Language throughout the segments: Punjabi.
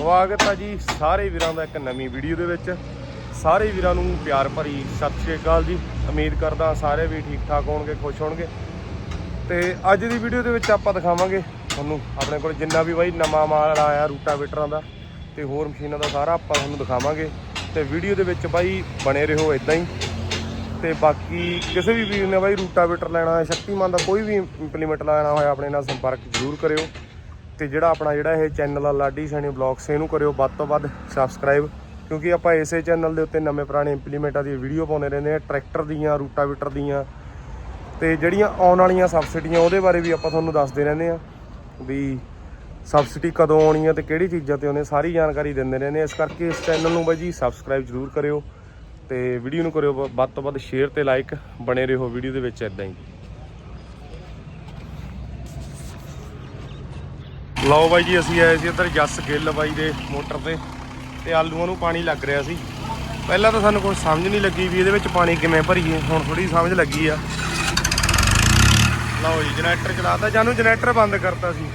ਸਵਾਗਤ ਹੈ ਜੀ ਸਾਰੇ ਵੀਰਾਂ ਦਾ ਇੱਕ ਨਵੀਂ ਵੀਡੀਓ ਦੇ ਵਿੱਚ। ਸਾਰੇ ਵੀਰਾਂ ਨੂੰ ਪਿਆਰ ਭਰੀ ਸਤਿ ਸ਼੍ਰੀ ਅਕਾਲ ਜੀ। ਉਮੀਦ ਕਰਦਾ ਸਾਰੇ ਵੀ ਠੀਕ ਠਾਕ ਹੋਣਗੇ, ਖੁਸ਼ ਹੋਣਗੇ। ਤੇ ਅੱਜ ਦੀ ਵੀਡੀਓ ਦੇ ਵਿੱਚ ਆਪਾਂ ਦਿਖਾਵਾਂਗੇ ਤੁਹਾਨੂੰ ਆਪਣੇ ਕੋਲ ਜਿੰਨਾ ਵੀ ਬਾਈ ਨਵਾਂ ਮਾਲ ਆਇਆ ਰੂਟਾਵੇਟਰਾਂ ਦਾ ਤੇ ਹੋਰ ਮਸ਼ੀਨਾਂ ਦਾ ਸਾਰਾ ਆਪਾਂ ਤੁਹਾਨੂੰ ਦਿਖਾਵਾਂਗੇ। ਤੇ ਵੀਡੀਓ ਦੇ ਵਿੱਚ ਬਾਈ ਬਣੇ ਰਹੋ ਇਦਾਂ ਹੀ। ਤੇ ਬਾਕੀ ਕਿਸੇ ਵੀ ਵੀਰ ਨੇ ਬਾਈ ਰੂਟਾਵੇਟਰ ਲੈਣਾ ਹੈ, ਸ਼ਕਤੀਮਾਨ ਦਾ ਕੋਈ ਵੀ ਇੰਪਲੀਮੈਂਟ ਲੈਣਾ ਹੋਇਆ ਆਪਣੇ ਨਾਲ ਸੰਪਰਕ ਜ਼ਰੂਰ ਕਰਿਓ। ਤੇ ਜਿਹੜਾ ਆਪਣਾ ਜਿਹੜਾ ਇਹ ਚੈਨਲ ਆ ਲਾਡੀ ਸੈਣੀ ਬਲੌਗਸ, ਇਹਨੂੰ ਕਰਿਓ ਵੱਧ ਤੋਂ ਵੱਧ ਸਬਸਕ੍ਰਾਈਬ ਕਿਉਂਕਿ ਆਪਾਂ ਇਸੇ ਚੈਨਲ ਦੇ ਉੱਤੇ ਨਵੇਂ ਪੁਰਾਣੇ ਇੰਪਲੀਮੈਂਟਾਂ ਦੀ ਵੀਡੀਓ ਪਾਉਂਦੇ ਰਹਿੰਦੇ ਆ ਟਰੈਕਟਰ ਦੀਆਂ ਰੂਟਾਵੀਟਰ ਦੀਆਂ, ਤੇ ਜਿਹੜੀਆਂ ਆਉਣ ਵਾਲੀਆਂ ਸਬਸਿਡੀਆਂ ਉਹਦੇ ਬਾਰੇ ਵੀ ਆਪਾਂ ਤੁਹਾਨੂੰ ਦੱਸਦੇ ਰਹਿੰਦੇ ਆ ਵੀ ਸਬਸਿਡੀ ਕਦੋਂ ਆਉਣੀ ਆ ਤੇ ਕਿਹੜੀ ਚੀਜ਼ਾਂ ਤੇ ਉਹਨੇ ਸਾਰੀ ਜਾਣਕਾਰੀ ਦਿੰਦੇ ਰਹਿੰਦੇ ਆ। ਇਸ ਕਰਕੇ ਇਸ ਚੈਨਲ ਨੂੰ ਬਾਈ ਜੀ ਸਬਸਕ੍ਰਾਈਬ ਜ਼ਰੂਰ ਕਰਿਓ ਤੇ ਵੀਡੀਓ ਨੂੰ ਕਰਿਓ ਵੱਧ ਤੋਂ ਵੱਧ ਸ਼ੇਅਰ ਤੇ ਲਾਈਕ ਬਣੇ ਰਹੋ ਵੀਡੀਓ ਦੇ ਵਿੱਚ ਇਦਾਂ ਹੀ। ਲਓ ਬਾਈ ਜੀ, ਅਸੀਂ ਆਏ ਸੀ ਇੱਧਰ ਜੱਸ ਗਿੱਲ ਬਾਈ ਦੇ ਮੋਟਰ ਤੇ ਤੇ ਆਲੂਆਂ ਨੂੰ ਪਾਣੀ ਲੱਗ ਰਿਹਾ ਸੀ। ਪਹਿਲਾਂ ਤਾਂ ਸਾਨੂੰ ਕੋਈ ਸਮਝ ਨਹੀਂ ਲੱਗੀ ਵੀ ਇਹਦੇ ਵਿੱਚ ਪਾਣੀ ਕਿਵੇਂ ਭਰੀਏ, ਹੁਣ ਥੋੜੀ ਸਮਝ ਲੱਗੀ ਆ। ਲਓ ਜੀ, ਜਨਰੇਟਰ ਚਲਾਤਾ, ਜਾਨੂੰ ਜਨਰੇਟਰ ਬੰਦ ਕਰਤਾ ਸੀ।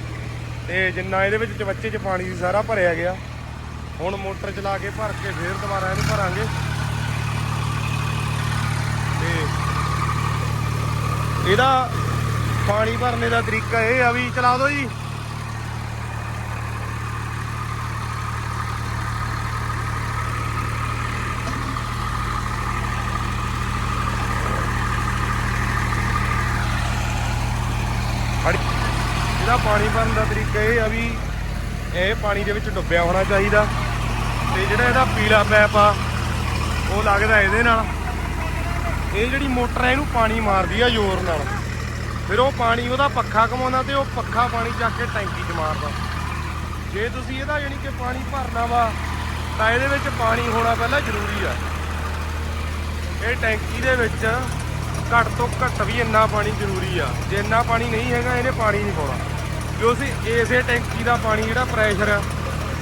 ਤੇ ਜਿੰਨਾ ਇਹਦੇ ਵਿੱਚ ਚਵੱਚੇ 'ਚ ਪਾਣੀ ਸੀ, ਸਾਰਾ ਭਰਿਆ ਗਿਆ। ਹੁਣ ਮੋਟਰ ਚਲਾ ਕੇ ਭਰ ਕੇ ਫੇਰ ਦੁਬਾਰਾ ਇਹਨੂੰ ਭਰਾਂਗੇ। ਤੇ ਇਹਦਾ ਪਾਣੀ ਭਰਨੇ ਦਾ ਤਰੀਕਾ ਇਹ ਆ ਵੀ ਚਲਾ ਦਿਓ ਜੀ। ਇਹਦਾ ਪਾਣੀ ਭਰਨ ਦਾ ਤਰੀਕਾ ਇਹ ਆ ਵੀ ਇਹ ਪਾਣੀ ਦੇ ਵਿੱਚ ਡੁੱਬਿਆ ਹੋਣਾ ਚਾਹੀਦਾ। ਤੇ ਜਿਹੜਾ ਇਹਦਾ ਪੀਲਾ ਪੈਪ ਆ, ਉਹ ਲੱਗਦਾ ਇਹਦੇ ਨਾਲ। ਇਹ ਜਿਹੜੀ ਮੋਟਰ ਹੈ ਇਹਨੂੰ ਪਾਣੀ ਮਾਰਦੀ ਆ ਜ਼ੋਰ ਨਾਲ। ਫਿਰ ਉਹ ਪਾਣੀ ਉਹਦਾ ਪੱਖਾ ਕਮਾਉਂਦਾ ਤੇ ਉਹ ਪੱਖਾ ਪਾਣੀ ਚੱਕ ਕੇ ਟੈਂਕੀ 'ਚ ਮਾਰਦਾ। ਜੇ ਤੁਸੀਂ ਇਹਦਾ ਯਾਨੀ ਕਿ ਪਾਣੀ ਭਰਨਾ ਵਾ, ਤਾਂ ਇਹਦੇ ਵਿੱਚ ਪਾਣੀ ਹੋਣਾ ਪਹਿਲਾਂ ਜ਼ਰੂਰੀ ਆ। ਇਹ ਟੈਂਕੀ ਦੇ ਵਿੱਚ ਘੱਟ ਤੋਂ ਘੱਟ ਵੀ ਇੰਨਾ ਪਾਣੀ ਜ਼ਰੂਰੀ ਆ। ਜੇ ਇੰਨਾ ਪਾਣੀ ਨਹੀਂ ਹੈਗਾ, ਇਹਨੇ ਪਾਣੀ ਨਹੀਂ ਪਾਉਣਾ। ਜੋ ਅਸੀਂ ਇਸੇ ਟੈਂਕੀ ਦਾ ਪਾਣੀ ਜਿਹੜਾ ਪ੍ਰੈਸ਼ਰ ਆ,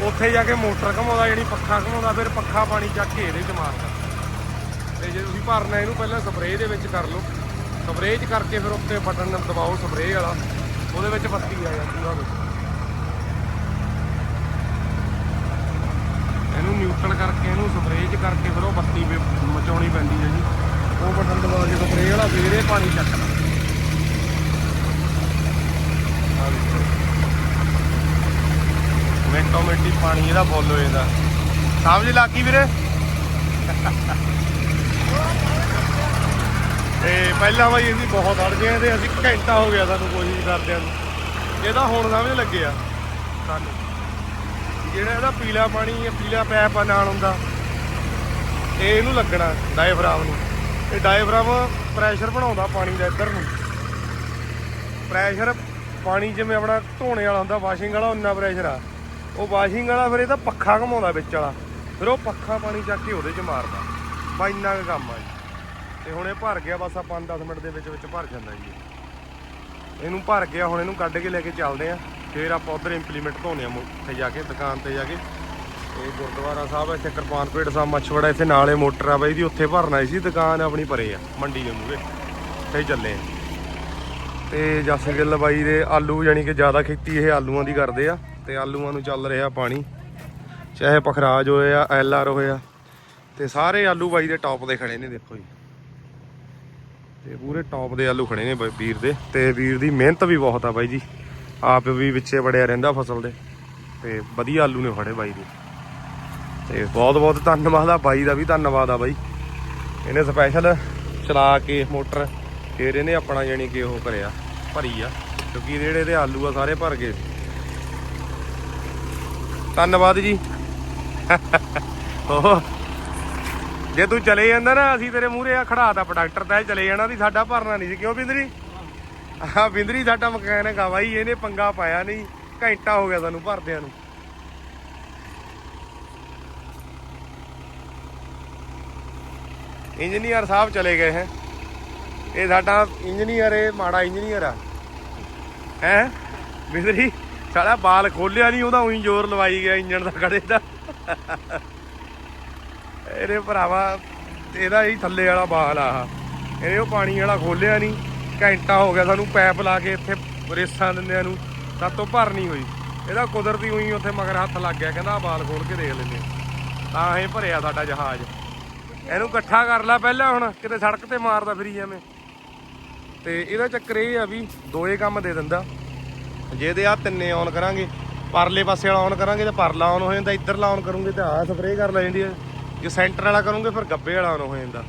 ਉੱਥੇ ਜਾ ਕੇ ਮੋਟਰ ਘਮਾਉਂਦਾ, ਜਿਹੜੀ ਪੱਖਾ ਘਮਾਉਂਦਾ, ਫਿਰ ਪੱਖਾ ਪਾਣੀ ਚੱਕ ਕੇ ਇਹਦੇ 'ਚ ਮਾਰਦਾ। ਤੇ ਜੇ ਤੁਸੀਂ ਭਰਨਾ ਇਹਨੂੰ ਪਹਿਲਾਂ ਸਪਰੇਅ ਦੇ ਵਿੱਚ ਕਰ ਲਓ। ਸਪਰੇਅ 'ਚ ਕਰਕੇ ਫਿਰ ਉੱਤੇ ਬਟਨ ਦਬਾਓ ਸਪਰੇਅ ਵਾਲਾ। ਉਹਦੇ ਵਿੱਚ ਬੱਤੀ ਆ ਜਾਂਦੀ ਆ ਇਹਨੂੰ ਨਿਊਟਰਲ ਕਰਕੇ, ਇਹਨੂੰ ਸਪਰੇਅ 'ਚ ਕਰਕੇ ਫਿਰ ਉਹ ਬੱਤੀ ਮਚਾਉਣੀ ਪੈਂਦੀ ਹੈ ਜੀ। ਉਹ ਬਟਨ ਦਬਾ ਕੇ ਸਪਰੇਅ ਵਾਲਾ ਪਾਣੀ ਚੱਕਣਾ ਮਿੰਟੋ ਮਿੰਟੀ ਪਾਣੀ ਇਹਦਾ ਫੁੱਲ ਹੋ ਜਾਂਦਾ। ਸਮਝ ਲੱਗੀ ਵੀਰੇ। ਤੇ ਪਹਿਲਾਂ ਬਾਈ ਅਸੀਂ ਬਹੁਤ ਅੜ ਗਏ ਤੇ ਅਸੀਂ ਘੰਟਾ ਹੋ ਗਿਆ ਸਾਨੂੰ ਕੋਸ਼ਿਸ਼ ਕਰਦਿਆਂ ਨੂੰ। ਇਹਦਾ ਹੁਣ ਸਮਝ ਲੱਗਿਆ ਸਾਨੂੰ। ਜਿਹੜਾ ਇਹਦਾ ਪੀਲਾ ਪਾਣੀ ਹੈ ਪੀਲਾ ਪੈਪ ਆ ਨਾਲ ਹੁੰਦਾ। ਇਹ ਇਹਨੂੰ ਲੱਗਣਾ ਡਾਇਫਰਾਮ ਨੂੰ। ਇਹ ਡਾਇਫਰਾਮ ਪ੍ਰੈਸ਼ਰ ਬਣਾਉਂਦਾ ਪਾਣੀ ਦਾ ਇੱਧਰ ਨੂੰ। ਪ੍ਰੈਸ਼ਰ ਪਾਣੀ ਜਿਵੇਂ ਆਪਣਾ ਧੋਣੇ ਵਾਲਾ ਹੁੰਦਾ ਵਾਸ਼ਿੰਗ ਵਾਲਾ ਉਹਨਾਂ ਪ੍ਰੈਸ਼ਰ ਆ। ਉਹ ਵਾਸ਼ਿੰਗ ਵਾਲਾ ਫਿਰ ਇਹਦਾ ਪੱਖਾ ਘਮਾਉਂਦਾ ਵਿੱਚ ਵਾਲਾ। ਫਿਰ ਉਹ ਪੱਖਾ ਪਾਣੀ ਚੱਕ ਕੇ ਉਹਦੇ 'ਚ ਮਾਰਦਾ। ਬਾ ਇੰਨਾ ਕੁ ਕੰਮ ਆ ਜੀ। ਤੇ ਹੁਣ ਇਹ ਭਰ ਗਿਆ, ਬਸ ਆ 5-10 ਮਿੰਟ ਦੇ ਵਿੱਚ ਵਿੱਚ ਭਰ ਜਾਂਦਾ ਜੀ। ਇਹਨੂੰ ਭਰ ਗਿਆ, ਹੁਣ ਇਹਨੂੰ ਕੱਢ ਕੇ ਲੈ ਕੇ ਚੱਲਦੇ ਆ। ਫਿਰ ਆਪਾਂ ਉਧਰ ਇੰਪਲੀਮੈਂਟ ਧੋਣੇ ਆ ਉੱਥੇ ਜਾ ਕੇ, ਦੁਕਾਨ ਤੇ ਜਾ ਕੇ। ਇਹ ਗੁਰਦੁਆਰਾ ਸਾਹਿਬ ਇੱਥੇ ਕਿਰਪਾਨਪੇਟ ਸਾਹਿਬ ਮੱਛਵੜਾ, ਇੱਥੇ ਨਾਲੇ ਮੋਟਰ ਆ ਬਾਈ ਦੀ ਉੱਥੇ ਭਰਨਾ ਸੀ, ਦੁਕਾਨ ਆਪਣੀ ਪਰੇ ਆ, ਮੰਡੀ ਦੇ ਮੂਹਰੇ। ਤੇ ਚੱਲੇ ਆ। ਤੇ ਜਸ ਗਿੱਲ ਬਾਈ ਦੇ ਆਲੂ, ਯਾਨੀ ਕਿ ਜ਼ਿਆਦਾ ਖੇਤੀ ਇਹ ਆਲੂਆਂ ਦੀ ਕਰਦੇ ਆ, ਤੇ ਆਲੂਆਂ ਨੂੰ ਚੱਲ ਰਿਹਾ ਪਾਣੀ। ਚਾਹੇ ਪਖਰਾਜ ਹੋਏ ਆ ਐਲ ਆਰ ਹੋਏ ਆ, ਤੇ ਸਾਰੇ ਆਲੂ ਬਾਈ ਦੇ ਟੌਪ ਦੇ ਖੜੇ ਨੇ, ਦੇਖੋ ਜੀ। ਤੇ ਪੂਰੇ ਟੌਪ ਦੇ ਆਲੂ ਖੜੇ ਨੇ ਬਾਈ ਵੀਰ ਦੇ, ਤੇ ਵੀਰ ਦੀ ਮਿਹਨਤ ਵੀ ਬਹੁਤ ਆ ਬਾਈ ਜੀ। ਆਪ ਵੀ ਵਿੱਚੇ ਵੜਿਆ ਰਹਿੰਦਾ ਫਸਲ ਦੇ, ਤੇ ਵਧੀਆ ਆਲੂ ਨੇ ਫੜੇ ਬਾਈ ਦੇ। ਤੇ ਬਹੁਤ ਬਹੁਤ ਧੰਨਵਾਦ ਆ ਬਾਈ ਦਾ ਵੀ, ਧੰਨਵਾਦ ਆ ਬਾਈ। ਇਹਨੇ ਸਪੈਸ਼ਲ ਚਲਾ ਕੇ ਮੋਟਰ, ਫੇਰ ਇਹਨੇ ਆਪਣਾ ਯਾਨੀ ਕਿ ਉਹ ਕਰਿਆ, ਭਰੀ ਆ, ਕਿਉਂਕਿ ਜਿਹੜੇ ਇਹਦੇ ਆਲੂ ਆ ਸਾਰੇ ਭਰ ਗਏ। ਧੰਨਵਾਦ ਜੀ। ਓਹ ਜੇ ਤੂੰ ਚਲੇ ਜਾਂਦਾ ਨਾ, ਅਸੀਂ ਤੇਰੇ ਮੂਹਰੇ ਆ ਖੜਾਤਾ ਪ੍ਰੋਡਕਟਰ ਤੇ ਚਲੇ ਜਾਣਾ ਦੀ ਸਾਡਾ ਭਰਨਾ ਨਹੀਂ ਸੀ। ਕਿਉਂ ਬਿੰਦਰੀ? ਆ ਬਿੰਦਰੀ ਸਾਡਾ ਮਕੈਨਿਕ ਆ ਬਾਈ, ਇਹਨੇ ਪੰਗਾ ਪਾਇਆ ਨਹੀਂ, ਘੰਟਾ ਹੋ ਗਿਆ ਸਾਨੂੰ ਭਰਦਿਆਂ ਨੂੰ। ਇੰਜੀਨੀਅਰ ਸਾਹਿਬ ਚਲੇ ਗਏ ਹੈ। ਇਹ ਸਾਡਾ ਇੰਜੀਨੀਅਰ, ਇਹ ਮਾੜਾ ਇੰਜੀਨੀਅਰ ਆ। ਹੈ? ਬਿੰਦਰੀ ਸਾਡਾ ਬਾਲ ਖੋਲਿਆ ਨਹੀਂ ਉਹਦਾ ਉਹੀ ਜ਼ੋਰ ਲਵਾਈ ਗਿਆ ਇੰਜਣ ਦਾ ਕੜੇ ਦਾ। ਇਹਦੇ ਭਰਾਵਾ, ਇਹਦਾ ਹੀ ਥੱਲੇ ਵਾਲਾ ਬਾਲ ਆ ਆਹ। ਇਹਨੇ ਉਹ ਪਾਣੀ ਵਾਲਾ ਖੋਲਿਆ ਨਹੀਂ ਘੰਟਾ ਹੋ ਗਿਆ ਸਾਨੂੰ ਪੈਪ ਲਾ ਕੇ ਇੱਥੇ ਰੇਸਾਂ ਦਿੰਦਿਆਂ ਨੂੰ ਸਾਤੋਂ ਭਰ ਨਹੀਂ ਹੋਈ। ਇਹਦਾ ਕੁਦਰਤੀ ਉਹੀ ਉੱਥੇ ਮਗਰ ਹੱਥ ਲੱਗ ਗਿਆ, ਕਹਿੰਦਾ ਬਾਲ ਖੋਲ ਕੇ ਦੇਖ ਲੈਂਦੇ ਤਾਂ ਇਹ ਭਰਿਆ ਸਾਡਾ ਜਹਾਜ਼। ਇਹਨੂੰ ਇਕੱਠਾ ਕਰ ਲੈ ਪਹਿਲਾਂ ਹੁਣ, ਕਿਤੇ ਸੜਕ ਤੇ ਮਾਰਦਾ ਫਿਰੀ ਜਾਵੇਂ। ਤੇ ਇਹਦਾ ਚੱਕਰ ਇਹ ਆ ਵੀ ਦੋਏ ਕੰਮ ਦੇ ਦਿੰਦਾ। ਜੇ ਦੇ ਆ ਤਿੰਨੇ ਆਨ ਕਰਾਂਗੇ, ਪਰਲੇ ਪਾਸੇ ਵਾਲਾ ਆਨ ਕਰਾਂਗੇ ਤਾਂ ਪਰਲਾ ਆਨ ਹੋ ਜਾਂਦਾ ਇੱਧਰਲਾ ਆਨ ਕਰੂੰਗੇ ਤਾਂ ਆਹ ਸਪਰੇਅ ਕਰ ਲੈ ਜਾਂਦੀ ਹੈ ਜੇ ਸੈਂਟਰ ਵਾਲਾ ਕਰੂੰਗੇ, ਫਿਰ ਗੱਬੇ ਵਾਲਾ ਆਨ ਹੋ ਜਾਂਦਾ।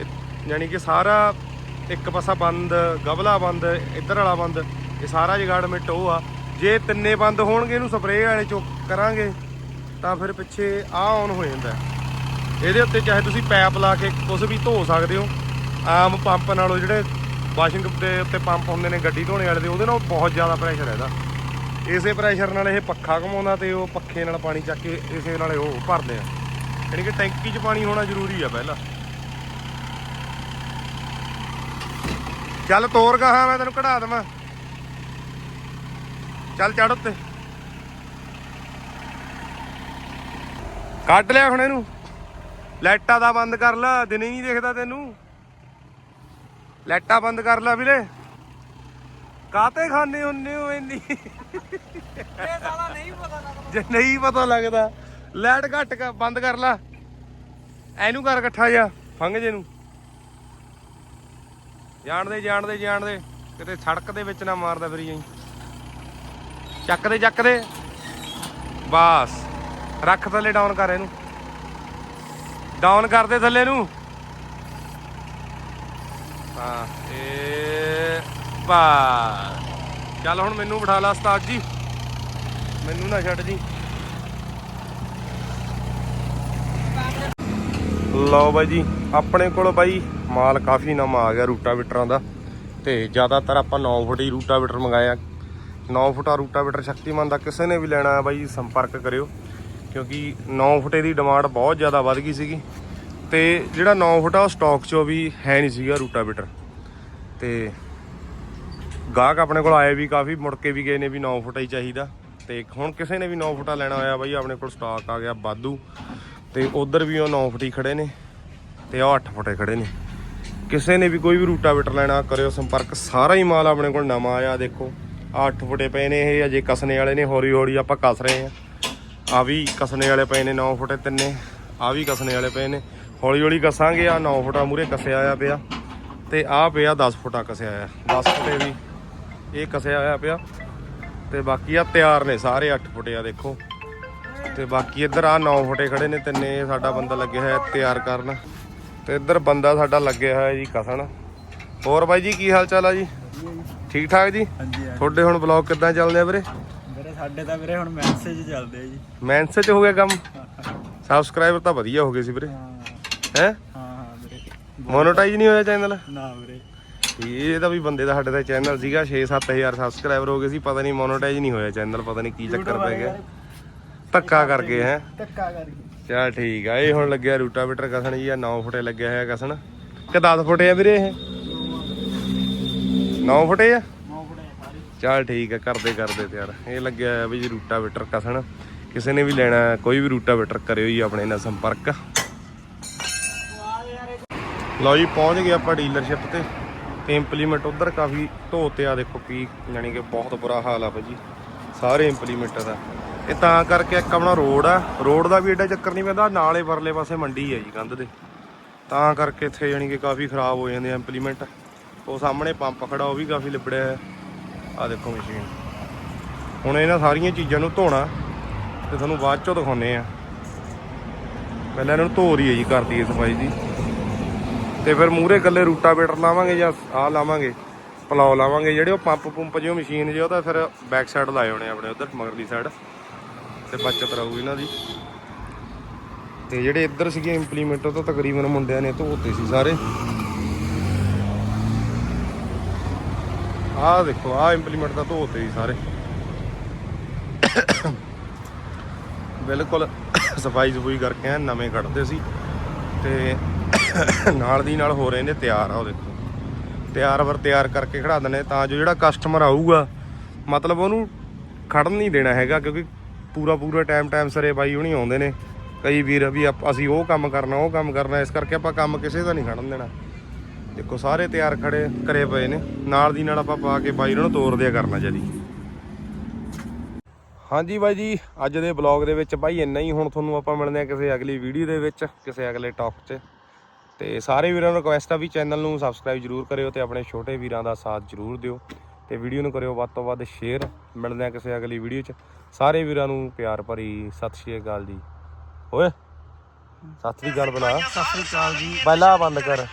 ਇਹ ਯਾਨੀ ਕਿ ਸਾਰਾ ਇੱਕ ਪਾਸਾ ਬੰਦ ਗਬਲਾ ਬੰਦ, ਇੱਧਰ ਵਾਲਾ ਬੰਦ, ਇਹ ਸਾਰਾ ਜਗਾੜਮੈਂਟ ਉਹ ਆ। ਜੇ ਤਿੰਨੇ ਬੰਦ ਹੋਣਗੇ, ਇਹਨੂੰ ਸਪਰੇਅ ਵਾਲੇ ਚੋਂ ਕਰਾਂਗੇ, ਤਾਂ ਫਿਰ ਪਿੱਛੇ ਆਹ ਆਨ ਹੋ ਜਾਂਦਾ। ਇਹਦੇ ਉੱਤੇ ਚਾਹੇ ਤੁਸੀਂ ਪੈਪ ਲਾ ਕੇ ਕੁਝ ਵੀ ਧੋ ਸਕਦੇ ਹੋ, ਆਮ ਪੰਪ ਨਾਲੋਂ ਜਿਹੜੇ ਵਾਸ਼ਿੰਗ ਦੇ ਉੱਤੇ ਪੰਪ ਹੁੰਦੇ ਨੇ, ਗੱਡੀ ਧੋਣੇ ਵਾਲੇ ਦੇ, ਉਹਦੇ ਨਾਲ ਬਹੁਤ ਜ਼ਿਆਦਾ ਪ੍ਰੈਸ਼ਰ ਹੈ ਇਹਦਾ। ਇਸੇ ਪ੍ਰੈਸ਼ਰ ਨਾਲ ਇਹ ਪੱਖਾ ਘਮਾਉਂਦਾ ਤੇ ਉਹ ਪੱਖੇ ਨਾਲ ਪਾਣੀ ਚੱਕ ਕੇ ਇਸੇ ਨਾਲ ਉਹ ਭਰਦੇ ਆ। ਯਾਨੀ ਕਿ ਟੈਂਕੀ 'ਚ ਪਾਣੀ ਹੋਣਾ ਜ਼ਰੂਰੀ ਆ ਪਹਿਲਾਂ। ਚੱਲ ਤੋਰ ਕਹਾ ਮੈਂ ਤੈਨੂੰ ਕਢਾ ਦੇਵਾਂ। ਚੱਲ ਚੜ ਉੱਤੇ। ਕੱਢ ਲਿਆ ਹੁਣ ਇਹਨੂੰ। ਲਾਈਟਾਂ ਦਾ ਬੰਦ ਕਰ ਲੈ ਦਿਨੇ ਨਹੀਂ ਦਿਖਦਾ ਤੈਨੂੰ। ਲਾਈਟਾਂ ਬੰਦ ਕਰ ਲੈ ਵੀਰੇ। ਕਾਤੇ ਖਾਣੇ ਹੁੰਨੇ ਹੋ ਇੰਨੀ? ਇਹ ਸਾਲਾ ਨਹੀਂ ਪਤਾ ਲੱਗਦਾ। ਜੇ ਨਹੀਂ ਪਤਾ ਲੱਗਦਾ ਲਾਈਟ ਘੱਟ ਬੰਦ ਕਰ ਲੈ। ਐਨੂੰ ਕਰ ਇਕੱਠਾ ਜਾ ਫੰਗ ਜੇ ਨੂੰ। ਜਾਣ ਦੇ ਜਾਣ ਦੇ ਜਾਣ ਦੇ ਕਿਤੇ ਸੜਕ ਦੇ ਵਿੱਚ ਨਾ ਮਾਰਦਾ ਫਿਰੀ ਜਾਈ। ਚੱਕ ਦੇ ਚੱਕ ਦੇ ਬਸ ਰੱਖ ਥੱਲੇ ਡਾਊਨ ਕਰ ਇਹਨੂੰ। ਡਾਊਨ ਕਰ ਥੱਲੇ ਨੂੰ। ਹਾਂ ਇਹ ਬਸ। ਚੱਲ ਹੁਣ ਮੈਨੂੰ ਬਿਠਾ ਲਾ ਉਸਤਾਦ ਜੀ। ਮੈਨੂੰ ਨਾ ਛੱਡ ਜੀ। ਲਓ ਬਾਈ ਜੀ, ਆਪਣੇ ਕੋਲ ਬਾਈ ਮਾਲ ਕਾਫੀ ਨਵਾਂ ਆ ਗਿਆ ਰੂਟਾਵੀਟਰਾਂ ਦਾ। ਤੇ ਜ਼ਿਆਦਾਤਰ ਆਪਾਂ 9 ਫੁੱਟ ਹੀ ਰੂਟਾਵੀਟਰ ਮੰਗਾਇਆ 9 ਫੁੱਟਾ ਰੂਟਾਵੀਟਰ ਸ਼ਕਤੀਮਾਨ ਦਾ ਕਿਸੇ ਨੇ ਵੀ ਲੈਣਾ ਹੈ ਬਾਈ, ਸੰਪਰਕ ਕਰਿਓ। ਕਿਉਂਕਿ 9 ਫੁੱਟੇ ਦੀ ਡਿਮਾਂਡ ਬਹੁਤ ਜ਼ਿਆਦਾ ਵੱਧ ਗਈ ਸੀਗੀ। ਤੇ ਜਿਹੜਾ 9 ਫੁੱਟਾ ਉਹ ਸਟਾਕ 'ਚੋਂ ਵੀ ਹੈ ਨਹੀਂ ਸੀਗਾ ਰੂਟਾਵੇਟਰ। ਤੇ ਗਾਹਕ ਆਪਣੇ ਕੋਲ ਆਏ ਵੀ ਕਾਫੀ, ਮੁੜ ਕੇ ਵੀ ਗਏ ਨੇ ਵੀ 9 ਫੁੱਟਾ ਹੀ ਚਾਹੀਦਾ। ਤੇ ਹੁਣ ਕਿਸੇ ਨੇ ਵੀ 9 ਫੁੱਟਾ ਲੈਣਾ ਹੋਇਆ ਬਾਈ, ਆਪਣੇ ਕੋਲ ਸਟਾਕ ਆ ਗਿਆ ਬਾਦੂ ਤੇ ਉਧਰ ਵੀ ਉਹ 9 ਫੁੱਟੀ ਖੜੇ ਨੇ ਤੇ ਉਹ 8 ਫੁੱਟੇ ਖੜੇ ਨੇ। ਕਿਸੇ ਨੇ ਵੀ ਕੋਈ ਵੀ ਰੂਟਾਵੇਟਰ ਲੈਣਾ, ਕਰਿਓ ਸੰਪਰਕ। ਸਾਰਾ ਹੀ ਮਾਲ ਆਪਣੇ ਕੋਲ ਨਵਾਂ ਆਇਆ, ਦੇਖੋ। ਆਹ 8 ਫੁੱਟੇ ਪਏ ਨੇ ਇਹ, ਅਜੇ ਕਸਨੇ ਵਾਲੇ ਨੇ ਹੌਲੀ ਹੌਲੀ ਆਪਾਂ ਕਸ ਰਹੇ ਆ ਆ ਵੀ ਕਸਨੇ ਵਾਲੇ ਪਏ ਨੇ 9 ਫੁੱਟੇ ਤਿੰਨੇ ਆ ਵੀ ਕਸਨੇ ਵਾਲੇ ਪਏ ਨੇ। ਹੌਲੀ ਹੌਲੀ ਕਸਾਂਗੇ ਆ 9 ਫੁੱਟਾ ਮੂਰੇ ਕਸਿਆ ਆਇਆ ਪਿਆ ਤੇ ਆ ਪਿਆ 10 ਫੁੱਟਾ ਕਸਿਆ ਆਇਆ 10 ਫੁੱਟੇ ਵੀ ਇਹ ਕਸਿਆ ਆਇਆ ਪਿਆ ਤੇ ਬਾਕੀ ਆ ਤਿਆਰ ਨੇ ਸਾਰੇ 8 ਫੁੱਟੇ ਆ ਦੇਖੋ। ਤੇ ਬਾਕੀ ਇੱਧਰ ਆ 9 ਫੁੱਟੇ ਖੜੇ ਨੇ ਤਿੰਨੇ ਸਾਡਾ ਬੰਦਾ ਲੱਗਿਆ ਹੋਇਆ ਤਿਆਰ ਕਰਨ। ਤੇ ਇੱਧਰ ਬੰਦਾ ਸਾਡਾ ਲੱਗਿਆ ਹੋਇਆ ਜੀ ਕਸਣ। ਹੋਰ ਬਾਈ ਜੀ ਕੀ ਹਾਲ ਚਾਲ ਆ ਜੀ? ਠੀਕ ਠਾਕ ਜੀ? ਤੁਹਾਡੇ ਹੁਣ ਬਲੌਗ ਕਿੱਦਾਂ ਚੱਲਦੇ ਆ ਵੀਰੇ? ਸਾਡੇ ਤਾਂ ਵੀਰੇ ਹੁਣ ਮੈਸੇਜ ਚੱਲਦੇ ਆ ਜੀ। ਮੈਂਸ ਚ ਹੋ ਗਿਆ ਕੰਮ? ਸਬਸਕ੍ਰਾਈਬਰ ਤਾਂ ਵਧੀਆ ਹੋ ਗਏ ਸੀ ਵੀਰੇ। ਹਾਂ। ਹੈ? ਹਾਂ ਹਾਂ ਵੀਰੇ। ਮੋਨੋਟਾਈਜ਼ ਨਹੀਂ ਹੋਇਆ ਚੈਨਲ ਨਾ ਵੀਰੇ। ਇਹ ਤਾਂ ਵੀ ਬੰਦੇ ਦਾ ਸਾਡੇ ਦਾ ਚੈਨਲ ਸੀਗਾ 6-7000 ਸਬਸਕ੍ਰਾਈਬਰ ਹੋ ਗਏ ਸੀ ਪਤਾ ਨਹੀਂ ਮੋਨੋਟਾਈਜ਼ ਨਹੀਂ ਹੋਇਆ ਚੈਨਲ ਪਤਾ ਨਹੀਂ ਕੀ ਚੱਕਰ ਪੈ ਗਿਆ। ਧੱਕਾ ਕਰਕੇ ਹੈ? ਧੱਕਾ ਕਰ ਚਲ ਠੀਕ ਆ ਇਹ ਹੁਣ ਲੱਗਿਆ ਰੂਟਾਵੇਟਰ ਕਸਣ ਜੀ ਆ 9 ਫੁੱਟੇ ਲੱਗਿਆ ਹੋਇਆ ਕਸਣ। ਕਿ 10 ਫੁੱਟੇ ਆ ਵੀਰੇ ਇਹ? 9 ਫੁੱਟੇ ਆ? ਚੱਲ ਠੀਕ ਆ, ਕਰਦੇ ਕਰਦੇ ਤਿਆਰ ਇਹ ਲੱਗਿਆ ਹੋਇਆ ਵੀ ਜੀ ਰੂਟਾ ਵੇਟਰ ਕਸਣ। ਕਿਸੇ ਨੇ ਵੀ ਲੈਣਾ, ਕੋਈ ਵੀ ਰੂਟਾ ਰੂਟਾਵੇਟਰ ਕਰਿਓ ਜੀ ਆਪਣੇ ਨਾਲ ਸੰਪਰਕ। ਲਓ ਜੀ, ਪਹੁੰਚ ਗਏ ਆਪਾਂ ਡੀਲਰਸ਼ਿਪ ਤੇ। ਤੇ ਇੰਪਲੀਮੈਂਟ ਉਧਰ ਕਾਫੀ ਧੋਤੇ ਆ, ਦੇਖੋ ਕੀ ਯਾਨੀ ਕਿ ਬਹੁਤ ਬੁਰਾ ਹਾਲ ਆ ਭਾਜੀ ਸਾਰੇ ਇੰਪਲੀਮੈਂਟ ਦਾ। ਇਹ ਤਾਂ ਕਰਕੇ ਇੱਕ ਆਪਣਾ ਰੋਡ ਆ। ਰੋਡ ਦਾ ਵੀ ਐਡਾ ਚੱਕਰ ਨਹੀਂ ਪੈਂਦਾ, ਨਾਲੇ ਪਰਲੇ ਪਾਸੇ ਮੰਡੀ ਆ ਜੀ, ਕੰਧ ਦੇ ਤਾਂ ਕਰਕੇ ਇੱਥੇ ਯਾਨੀ ਕਿ ਕਾਫੀ ਖਰਾਬ ਹੋ ਜਾਂਦੇ ਆ ਇੰਪਲੀਮੈਂਟ ਉਹ ਸਾਹਮਣੇ ਪੰਪ ਖੜਾ, ਉਹ ਵੀ ਕਾਫੀ ਲਿਬੜਿਆ ਆ ਦੇਖੋ ਮਸ਼ੀਨ। ਹੁਣ ਇਹਨਾਂ ਸਾਰੀਆਂ ਚੀਜ਼ਾਂ ਨੂੰ ਧੋਣਾ ਤੇ ਤੁਹਾਨੂੰ ਬਾਅਦ ਚੋਂ ਦਿਖਾਉਨੇ ਆ ਪਹਿਲਾਂ ਇਹਨਾਂ ਨੂੰ ਧੋ ਰਹੀ ਹੈ ਜੀ ਕਰਦੀ ਹੈ ਸਫ਼ਾਈ ਦੀ ਤੇ ਫਿਰ ਮੂਰੇ ਗੱਲੇ ਰੂਟਾਵੇਟਰ ਲਾਵਾਂਗੇ ਜਾਂ ਆਹ ਲਾਵਾਂਗੇ ਪਲਾਉ ਲਾਵਾਂਗੇ। ਜਿਹੜੇ ਉਹ ਪੰਪ ਪੰਪ ਜਿਹਾ ਮਸ਼ੀਨ ਜਿਹਾ, ਉਹ ਤਾਂ ਫਿਰ ਬੈਕ ਸਾਈਡ ਲਾਏ ਹੋਣੇ ਆਪਣੇ ਉਧਰ, ਮਗਰਲੀ ਸਾਈਡ ਤੇ ਬਚਤ ਰਹੂ ਇਹਨਾਂ ਦੀ। ਤੇ ਜਿਹੜੇ ਇੱਧਰ ਸੀਗੇ ਇੰਪਲੀਮੈਂਟ ਉਹ ਤਾਂ ਤਕਰੀਬਨ ਮੁੰਡਿਆਂ ਨੇ ਧੋਤੇ ਸੀ ਸਾਰੇ। ਆਹ ਦੇਖੋ ਆਹ ਇੰਪਲੀਮੈਂਟ ਤਾਂ ਧੋਤੇ ਸੀ ਸਾਰੇ। ਬਿਲਕੁਲ ਸਫ਼ਾਈ ਸਫੂਈ ਕਰਕੇ ਐਨ ਨਵੇਂ ਕੱਢਦੇ ਸੀ ਤੇ ਨਾਲ ਦੀ ਨਾਲ ਹੋ ਰਹੇ ਨੇ ਤਿਆਰ ਆ ਉਹ ਦੇਖੋ। ਤਿਆਰ ਵਰ ਤਿਆਰ ਕਰਕੇ ਖੜਾ ਦਿੰਦੇ ਤਾਂ ਜੋ ਜਿਹੜਾ ਕਸਟਮਰ ਆਊਗਾ, ਮਤਲਬ ਉਹਨੂੰ ਖੜਨ ਨਹੀਂ ਦੇਣਾ ਹੈਗਾ ਕਿਉਂਕਿ ਪੂਰਾ ਪੂਰਾ ਟਾਈਮ ਟਾਈਮ ਸਰੇ ਬਾਈ ਹੁਣੀ ਆਉਂਦੇ ਨੇ। ਕਈ ਵੀਰ ਵੀ ਆਪ- ਅਸੀਂ ਉਹ ਕੰਮ ਕਰਨਾ, ਉਹ ਕੰਮ ਕਰਨਾ, ਇਸ ਕਰਕੇ ਆਪਾਂ ਕੰਮ ਕਿਸੇ ਦਾ ਨਹੀਂ ਖੜਨ ਦੇਣਾ। ਦੇਖੋ ਸਾਰੇ ਤਿਆਰ ਖੜੇ ਕਰੇ ਪਏ ਨੇ। ਨਾਲ ਦੀ ਨਾਲ ਆਪਾਂ ਪਾ ਕੇ ਬਾਈ ਉਹਨਾਂ ਨੂੰ ਤੋਰ ਦਿਆ ਕਰਨਾ ਜਦੀ। ਹਾਂਜੀ ਬਾਈ ਜੀ ਅੱਜ ਦੇ ਬਲੌਗ ਦੇ ਵਿੱਚ ਬਾਈ ਇੰਨਾ ਹੀ। ਹੁਣ ਤੁਹਾਨੂੰ ਆਪਾਂ ਮਿਲਦੇ ਆ ਕਿਸੇ ਅਗਲੀ ਵੀਡੀਓ ਦੇ ਵਿੱਚ ਕਿਸੇ ਅਗਲੇ ਟੌਪ 'ਚ। ਤੇ ਸਾਰੇ ਵੀਰਾਂ ਨੂੰ ਰਿਕੁਐਸਟ ਆ ਵੀ ਚੈਨਲ ਨੂੰ ਸਬਸਕ੍ਰਾਈਬ ਜਰੂਰ ਕਰਿਓ ਤੇ ਆਪਣੇ ਛੋਟੇ ਵੀਰਾਂ ਦਾ ਸਾਥ ਜਰੂਰ ਦਿਓ। ਤੇ ਵੀਡੀਓ ਨੂੰ ਕਰਿਓ ਵੱਧ ਤੋਂ ਵੱਧ ਸ਼ੇਅਰ ਮਿਲਦੇ ਆ ਕਿਸੇ ਅਗਲੀ ਵੀਡੀਓ 'ਚ। ਸਾਰੇ ਵੀਰਾਂ ਨੂੰ ਪਿਆਰ ਭਰੀ ਸਤਿ ਸ਼੍ਰੀ ਅਕਾਲ ਜੀ। ਓਏ ਸਤਿ ਸ਼੍ਰੀ ਅਕਾਲ ਬੁਲਾ ਸਤਿ ਸ੍ਰੀ ਅਕਾਲ ਜੀ। ਪਹਿਲਾਂ ਬੰਦ ਕਰ।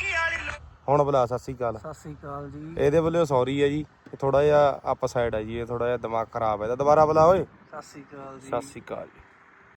ਹੁਣ ਬੁਲਾ ਸਤਿ ਸ਼੍ਰੀ ਅਕਾਲ। ਸਤਿ ਸ੍ਰੀ ਅਕਾਲ ਜੀ। ਇਹਦੇ ਵੱਲੋਂ ਸੌਰੀ ਹੈ ਜੀ ਥੋੜਾ ਜਿਹਾ ਅਪ ਸਾਈਡ ਹੈ ਜੀ ਇਹ ਥੋੜਾ ਜਿਹਾ ਦਿਮਾਗ ਖਰਾਬ ਹੈ ਇਹਦਾ। ਦੁਬਾਰਾ ਬੁਲਾ ਓਏ। ਸਤਿ ਸ੍ਰੀ ਅਕਾਲ ਜੀ। ਸਤਿ ਸ਼੍ਰੀ ਅਕਾਲ ਜੀ।